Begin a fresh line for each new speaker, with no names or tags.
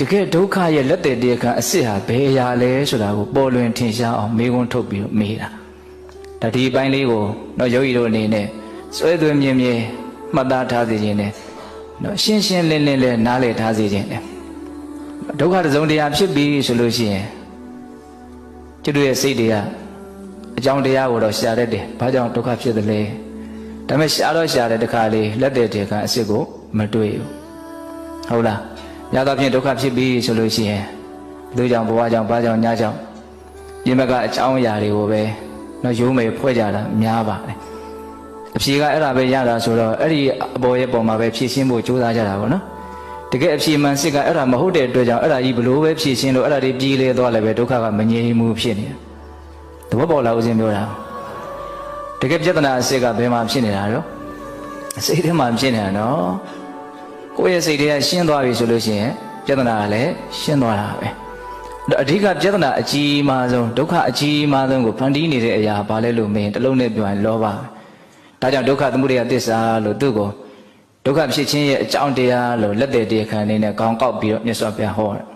တကယ်ဒုက္ခရဲ့လက်တည်တရားခံအစ်စ်ဟာဘယ်အရာလဲဆိုတာကိုပေါ်လွင်ထင်ရှားအောင်မေးခွန်းထုတ်ပြီးတော့မေးတာဒါဒီအပိုင်းလေးကိုတော့ယောဂီတို့အနေနဲ့စွဲသွင်းမြင်မြင်မှတ်သားထားစေခြင်းနဲ့တော့ရှင်းရှင်းလင်းလင်းလေးနားလည်ထားစေခြင်းနဲ့ဒုက္ခတစ်စုံတရားဖြစ်ပြီဆိုလို့ရှိရင်ကျွတ်တို့ရဲ့စိတ်တွေကအကြောင်းတရားကိုတော့ရှာတတ်တယ်။ဘာကြောင့်ဒုက္ခဖြစ်သလဲ။ဒါပေမဲ့ရှာတော့ရှာတဲ့တခါလေးလက်တည်တရားခံအစ်စ်ကိုမတွေ့ဘူး။ဟုတ်လား။ ညတော့ဖြင့်ဒုက္ခဖြစ်ပြီဆိုလို့ရှိရင်ဘယ်သူကြောင့်ဘဝကြောင့်ဘာကြောင့်ညာကြောင့်ပြင်ဘက်ကအကြောင်းအရာတွေကိုပဲတော့ရိုးမယ်ဖွဲ့ကြတာများပါတယ်။အဖြေကအဲ့ဒါပဲရတာဆိုတော့အဲ့ဒီအပေါ်ရဲ့ပုံမှာပဲဖြည့်ရှင်းဖို့ကြိုးစားကြတာပေါ့နော်။တကယ်အဖြေမှန်စစ်ကအဲ့ဒါမဟုတ်တဲ့အတွက်ကြောင့်အဲ့ဒါကြီးဘလို့ပဲဖြည့်ရှင်းလို့အဲ့ဒါတွေကြီးလေသွားလည်းပဲဒုက္ခကမငြိမ်းမှုဖြစ်နေတယ်။သဘောပေါက်လားဦးဇင်းပြောတာ။တကယ်ပြဿနာအစစ်ကဘယ်မှာဖြစ်နေတာတော့စိတ်ထဲမှာဖြစ်နေတာနော်။ ကိုယ့်ရဲ့စိတ်ထဲကရှင်းသွားပြီဆိုလို့ရှိရင်ပြဿနာကလည်းရှင်းသွားတာပဲ။အဲ့တော့အဓိကပြဿနာအကြီးမားဆုံးဒုက္ခအကြီးမားဆုံးကိုဖန်တီးနေတဲ့အရာဘာလဲလို့မင်းတစ်လုံးနဲ့ပြောရင်လောဘပဲ။ဒါကြောင့်ဒုက္ခသမုဒယသစ္စာလို့သူ့ကိုဒုက္ခဖြစ်ခြင်းရဲ့အကြောင်းတရားလို့လက်သေးတရားခံအနေနဲ့ကောင်းကောက်ပြီးတော့မြတ်စွာဘုရားဟောတယ်